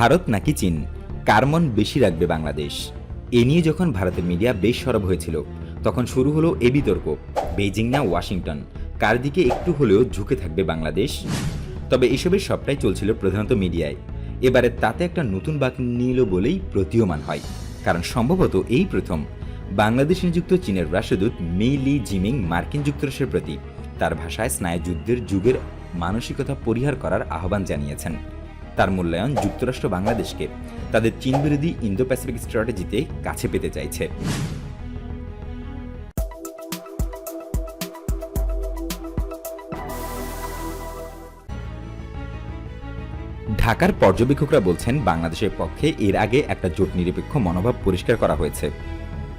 ভারত নাকি চীন? কার মন বেশি রাখবে বাংলাদেশ? এ নিয়ে যখন ভারতের মিডিয়া বেশ সরব হয়েছিল, তখন শুরু হলো এ বিতর্ক, বেইজিং না ওয়াশিংটন? কার দিকে একটু হলেও ঝুঁকে থাকবে বাংলাদেশ? তবে এসবের সবটাই চলছিল প্রধানত মিডিয়ায়। এবারে তাতে একটা নতুন বাক নিল বলেই প্রতীয়মান হয়। কারণ সম্ভবত এই প্রথম, বাংলাদেশে নিযুক্ত চীনের রাষ্ট্রদূত মি লি জিমিং মার্কিন যুক্তরাষ্ট্রের প্রতি। তার ভাষায় স্নায়ুযুদ্ধের যুগের মানসিকতা পরিহার করার আহ্বান জানিয়েছেন। তার মূল্যায়ন যুক্তরাষ্ট্র বাংলাদেশকে তাদের চীন বিরোধী ইন্দো প্যাসিফিক স্ট্র্যাটেজিতে কাছে পেতে চাইছে। ঢাকার পর্যবেক্ষকরা বলছেন, বাংলাদেশের পক্ষে এর আগে একটা জোট নিরপেক্ষ মনোভাব পরিষ্কার করা হয়েছে।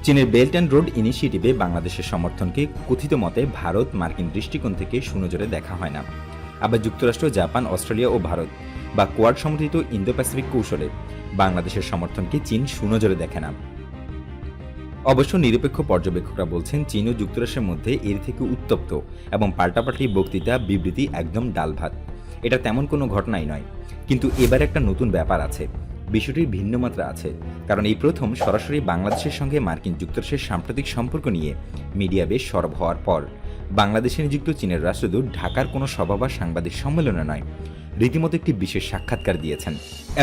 চীনের বেল্ট অ্যান্ড রোড ইনিশিয়েটিভে বাংলাদেশের সমর্থনকে কথিত মতে ভারত মার্কিন দৃষ্টিকোণ থেকে সুনজরে দেখা হয় না। আবার যুক্তরাষ্ট্র, জাপান, অস্ট্রেলিয়া ও ভারত বা কোয়াড সমর্থিত ইন্দো প্যাসিফিক কৌশলে বাংলাদেশের সমর্থনকে চীন সুনজরে দেখে না। অবশ্য নিরপেক্ষ পর্যবেক্ষকরা বলছেন, চীন ও যুক্তরাষ্ট্রের মধ্যে এর থেকে উত্তপ্ত এবং পাল্টাপাল্টি বক্তৃতা, বিবৃতি একদম ডালভাত। এটা তেমন কোনো ঘটনাই নয়। কিন্তু এবার একটা নতুন ব্যাপার আছে। বিষয়টির ভিন্ন মাত্রা আছে। কারণ এই প্রথম সরাসরি বাংলাদেশের সঙ্গে মার্কিন যুক্তরাষ্ট্রের সাম্প্রতিক সম্পর্ক নিয়ে মিডিয়া বেশ সরব হওয়ার পর বাংলাদেশে নিযুক্ত চীনের রাষ্ট্রদূত ঢাকার কোনো সভা বা সাংবাদিক সম্মেলনে নয়। রীতিমতো একটি বিশেষ সাক্ষাৎকার দিয়েছেন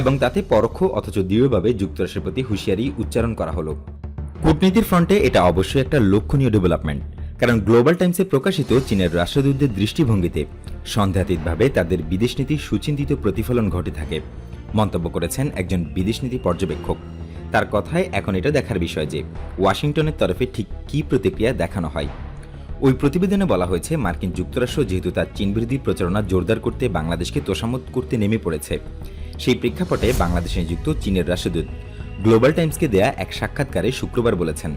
এবং তাতে পরোক্ষ অথচ দৃঢ়ভাবে যুক্তরাষ্ট্রের প্রতি হুঁশিয়ারি উচ্চারণ করা হলো। কূটনীতির ফ্রন্টে এটা অবশ্যই একটা লক্ষণীয় ডেভেলপমেন্ট, কারণ গ্লোবাল টাইমসে প্রকাশিত চীনের রাষ্ট্রদূতদের দৃষ্টিভঙ্গিতে সন্দেহাতীতভাবে তাদের বিদেশনীতির সুচিন্তিত প্রতিফলন ঘটে থাকে, মন্তব্য করেছেন একজন বিদেশনীতি পর্যবেক্ষক। তার কথায় এখন এটা দেখার বিষয় যে ওয়াশিংটনের তরফে ঠিক কী প্রতিক্রিয়া দেখানো হয়। ওই প্রতিবেদনে বলা হয়েছে, মার্কিন যুক্তরাষ্ট্র যেহেতু তার চীনবিরোধী প্রচারণা জোরদার করতে বাংলাদেশকে তোষামত করতে নেমে পড়েছে। সেই প্রেক্ষাপটে বাংলাদেশে নিযুক্ত চীনের রাষ্ট্রদূত গ্লোবাল টাইমসকে দেয়া এক সাক্ষাৎকারে শুক্রবার বলেছেন,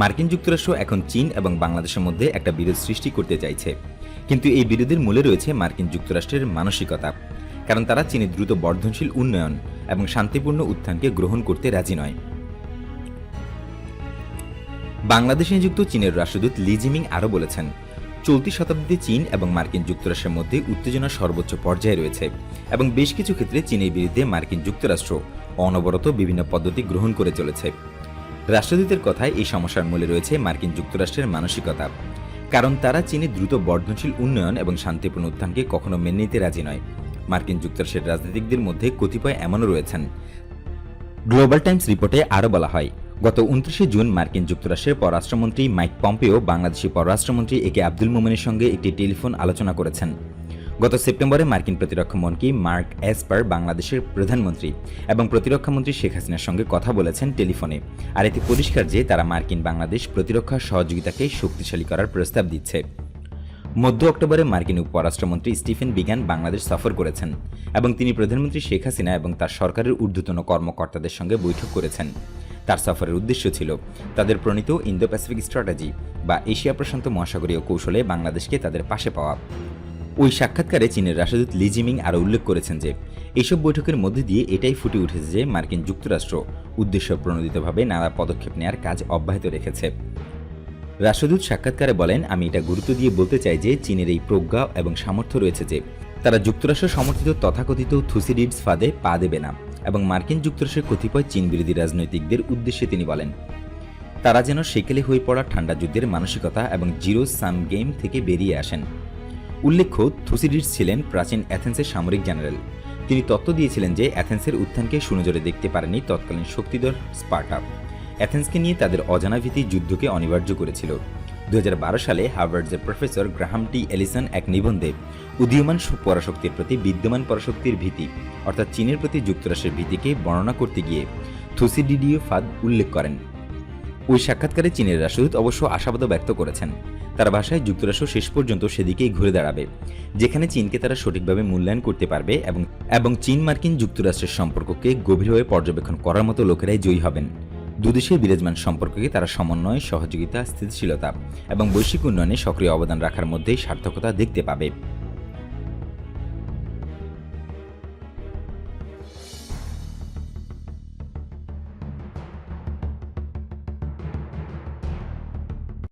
মার্কিন যুক্তরাষ্ট্র এখন চীন এবং বাংলাদেশের মধ্যে একটা বিরোধ সৃষ্টি করতে চাইছে। কিন্তু এই বিরোধের মূলে রয়েছে মার্কিন যুক্তরাষ্ট্রের মানসিকতা, কারণ তারা চীনের দ্রুত বর্ধনশীল উন্নয়ন এবং শান্তিপূর্ণ উত্থানকে গ্রহণ করতে রাজি নয়। বাংলাদেশে নিযুক্ত চীনের রাষ্ট্রদূত লি জিমিং আরও বলেছেন, চলতি শতাব্দীতে চীন এবং মার্কিন যুক্তরাষ্ট্রের মধ্যে উত্তেজনা সর্বোচ্চ পর্যায়ে রয়েছে এবং বেশ কিছু ক্ষেত্রে চীনের বিরুদ্ধে মার্কিন যুক্তরাষ্ট্র অনবরত বিভিন্ন পদ্ধতি গ্রহণ করে চলেছে। রাষ্ট্রদূতের কথায় এই সমস্যার মূলে রয়েছে মার্কিন যুক্তরাষ্ট্রের মানসিকতা, কারণ তারা চীনের দ্রুত বর্ধনশীল উন্নয়ন এবং শান্তিপূর্ণ উত্থানকে কখনো মেনে নিতে রাজি নয়। মার্কিন যুক্তরাষ্ট্রের রাজনীতিকদের মধ্যে কতিপয় এমনও রয়েছেন। গ্লোবাল টাইমস রিপোর্টে আরও বলা হয় গত উনত্রিশে জুন মার্কিন যুক্তরাষ্ট্রের পররাষ্ট্রমন্ত্রী মাইক পম্পেও বাংলাদেশি পররাষ্ট্রমন্ত্রী একে আব্দুল মোমেনের সঙ্গে একটি টেলিফোন আলোচনা করেছেন। গত সেপ্টেম্বরে মার্কিন প্রতিরক্ষা মন্ত্রী মার্ক এসপার বাংলাদেশের প্রধানমন্ত্রী এবং প্রতিরক্ষামন্ত্রী শেখ হাসিনার সঙ্গে কথা বলেছেন টেলিফোনে। আর এতে পরিষ্কার যে তারা মার্কিন বাংলাদেশ প্রতিরক্ষা সহযোগিতাকে শক্তিশালী করার প্রস্তাব দিচ্ছে। মধ্য অক্টোবরে মার্কিন উপরাষ্ট্রমন্ত্রী স্টিফেন বিগান বাংলাদেশ সফর করেছেন এবং তিনি প্রধানমন্ত্রী শেখ হাসিনা এবং তার সরকারের ঊর্ধ্বতন কর্মকর্তাদের সঙ্গে বৈঠক করেছেন। তার সফরের উদ্দেশ্য ছিল তাদের প্রণীত ইন্দো প্যাসিফিক স্ট্র্যাটেজি বা এশিয়া প্রশান্ত মহাসাগরীয় কৌশলে বাংলাদেশকে তাদের পাশে পাওয়া। ওই সাক্ষাৎকারে চীনের রাষ্ট্রদূত লি জিমিং আরও উল্লেখ করেছেন যে এইসব বৈঠকের মধ্যে দিয়ে এটাই ফুটে উঠেছে যে মার্কিন যুক্তরাষ্ট্র উদ্দেশ্য প্রণোদিতভাবে নানা পদক্ষেপ নেওয়ার কাজ অব্যাহত রেখেছে। রাষ্ট্রদূত সাক্ষাৎকারে বলেন, আমি এটা গুরুত্ব দিয়ে বলতে চাই যে চীনের এই প্রজ্ঞা এবং সামর্থ্য রয়েছে যে, তারা যুক্তরাষ্ট্র সমর্থিত তথাকথিত থুসিডিভস ফাঁদে পা দেবে না। এবং মার্কিন যুক্তরাষ্ট্রের কতিপয় চীন বিরোধী রাজনৈতিকদের উদ্দেশ্যে তিনি বলেন, তারা যেন সেকেলে হয়ে পড়া ঠান্ডা যুদ্ধের মানসিকতা এবং জিরো সাম গেম থেকে বেরিয়ে আসেন। উল্লেখ্য থুসিডিস ছিলেন প্রাচীন অ্যাথেন্সের সামরিক জেনারেল। তিনি তত্ত্ব দিয়েছিলেন যে অ্যাথেন্সের উত্থানকে সুনজরে দেখতে পারেনি তৎকালীন শক্তিধর স্পার্টা। অ্যাথেন্সকে নিয়ে তাদের অজানা ভীতি যুদ্ধকে অনিবার্য করেছিল। দু হাজার বারো সালে হার্ভার্ডের প্রফেসর গ্রাহাম টি এলিসন এক নিবন্ধে উদীয়মান পরাশক্তির প্রতি বিদ্যমান পরাশক্তির ভীতি, অর্থাৎ চীনের প্রতি যুক্তরাষ্ট্রের ভীতিকে বর্ণনা করতে গিয়ে থুসিডিডিও ফাদ উল্লেখ করেন। ওই সাক্ষাৎকারে চীনের রাষ্ট্রদূত অবশ্য আশাবাদ ব্যক্ত করেছেন। তার ভাষায় যুক্তরাষ্ট্র শেষ পর্যন্ত সেদিকেই ঘুরে দাঁড়াবে, যেখানে চীনকে তারা সঠিকভাবে মূল্যায়ন করতে পারবে এবং এবং চীন মার্কিন যুক্তরাষ্ট্রের সম্পর্ককে গভীরভাবে পর্যবেক্ষণ করার মতো লোকেরাই জয়ী হবেন। দুদেশের বিরাজমান সম্পর্ককে তারা সমন্বয়, সহযোগিতা, স্থিতিশীলতা এবং বৈশ্বিক উন্নয়নে সক্রিয় অবদান রাখার মধ্যেই সার্থকতা দেখতে পাবে।